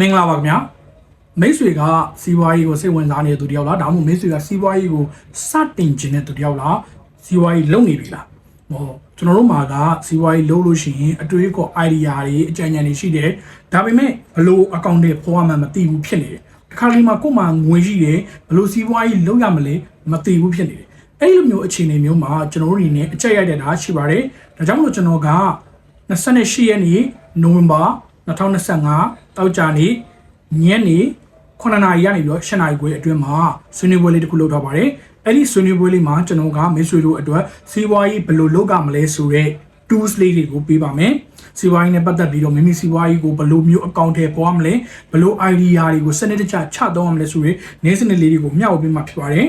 မင်္ဂလာပါခင်ဗျာမိတ်ဆွေကစီးပွားရေးကိုစိတ်ဝင်စားနေတဲ့သူတယောက်လားဒါမှမဟုတ်မိတ်ဆွေကစီးပွားရေးကိုစတင်ခြင်းတဲ့သူတယောက်လားစီးပွားရေးလုပ်နေပြီလားမဟုတ်ကျွန်တော်တို့မှာကစီးပွားရေးလုပ်လို့ရှိရင်အတွေးကော idea တွေအကြံဉာဏ်တွေရှိတယ်ဒါပေမဲ့ဘလို့အကောင့်တွေပေါ်မှမသိဘူးဖြစ်နေတယ်တခါလေးမှာကို့မှာငွေရှိတယ်ဘလို့စီးပွားရေးလုပ်ရမလဲမသိဘူးဖြစ်နေတယ်အဲ့လိုမျိုးအခြေအနေမျိုးမှာကျွန်တော်တို့အနေနဲ့အကြက်ရိုက်တဲ့တာရှိပါတယ်ဒါကြောင့်မလို့ကျွန်တော်က28ရက်နေ့နိုဝင်ဘာ 2025တောက်ကြနေ့ညနေ9နာရီကနေပြီးတော့10နာရီခွဲအတွင်းမှာဆွေးနွေးပွဲလေးတစ်ခုလုပ်ထားပါတယ်။အဲ့ဒီဆွေးနွေးပွဲလေးမှာကျွန်တော်ကမိတ်ဆွေတို့အတွက်စီးပွားရေးဘယ်လိုလုပ်ကြမလဲဆိုတော့ tools လေးတွေကိုပေးပါမယ်။စီးပွားရေးနဲ့ပတ်သက်ပြီးတော့မိမိစီးပွားရေးကိုဘယ်လိုမျိုးအကောင့်ထဲပေါ်ရမလဲဘယ်လို idea တွေကိုစနစ်တကျချသုံးရမလဲဆိုရင်နေစနစ်လေးတွေကိုမျှဝေပေးမှာဖြစ်ပါတယ်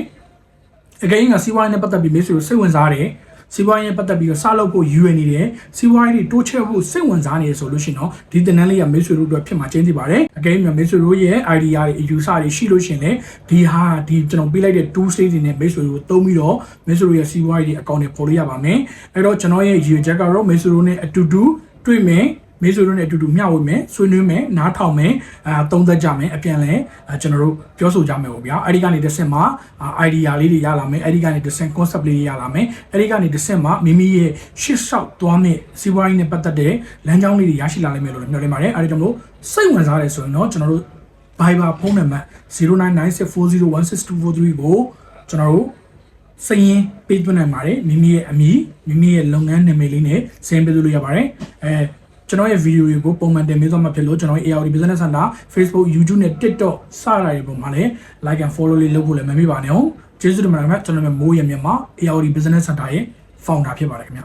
။အကယ်၍ငါစီးပွားရေးနဲ့ပတ်သက်ပြီးမိတ်ဆွေကိုစိတ်ဝင်စားတယ် စီးပွားရေးနဲ့ပတ်သက်ပြီးတော့စလုပ်ဖို့ယူရနေတယ်စီးပွားရေးတွေတိုးချဲ့ဖို့စိတ်ဝင်စားနေရဆိုလို့ရှိရင်တော့ဒီတင်နန်းလေးကမိတ်ဆွေတို့အတွက်ဖြစ်မှာကျင်းစီပါတယ်အကယ်၍မိတ်ဆွေတို့ရဲ့ idea တွေ user တွေရှိလို့ရှိရင်လည်းဒီဟာဒီကျွန်တော်ပေးလိုက်တဲ့ tool state တွေနဲ့မိတ်ဆွေတို့သုံးပြီးတော့မိတ်ဆွေတို့ရဲ့စီးပွားရေးတွေအကောင့်တွေပေါ်လို့ရပါမယ်အဲ့တော့ကျွန်တော်ရဲ့ရည်ရွယ်ချက်ကတော့မိတ်ဆွေတို့နဲ့အတူတူတွေ့မယ် မေးဆွေတို့နဲ့အတူတူမျှဝေမယ်ဆွေးနွေးမယ်နားထောင်မယ်အာသုံးသက်ကြမယ်အပြန်လဲအာကျွန်တော်တို့ပြောဆိုကြမယ်ပေါ့ဗျာအဲ့ဒီကနေတစ်ဆင့်မှာအာ idea လေးတွေရလာမယ်အဲ့ဒီကနေတစ်ဆင့် concept လေးတွေရလာမယ်အဲ့ဒီကနေတစ်ဆင့်မှာမိမိရဲ့ရှစ်ဆောက်သွားမယ့်စီးပွားရေးနဲ့ပတ်သက်တဲ့လမ်းကြောင်းလေးတွေရရှိလာနိုင်မယ်လို့လည်းမျှော်လင့်ပါတယ်အဲ့ဒီကြောင့်မလို့စိတ်ဝင်စားတယ်ဆိုရင်တော့ကျွန်တော်တို့ Viber ဖုန်းနံပါတ်0996401643ကိုကျွန်တော်တို့စရင်ပေးသွင်းနိုင်ပါတယ်မိမိရဲ့အမည်မိမိရဲ့လုပ်ငန်းနာမည်လေးနဲ့စရင်ပေးလို့ရပါတယ်အဲ ကျွန်တော်ရဲ့ဗီဒီယိုတွေကိုပုံမှန်တင်ပေးသွားမှာဖြစ်လို့ကျွန်တော်ရဲ့ ARD Business Center Facebook YouTube နဲ့ TikTok စတာတွေပုံမှာလည်း like and follow လေးလုပ်ဖို့လည်းမမေ့ပါနဲ့ဟုတ်ကျေးဇူးတင်ပါတယ်ခင်ဗျကျွန်တော်ရဲ့မိုးရမြန်မာ ARD Business Center ရဲ့ founder ဖြစ်ပါတယ်ခင်ဗျ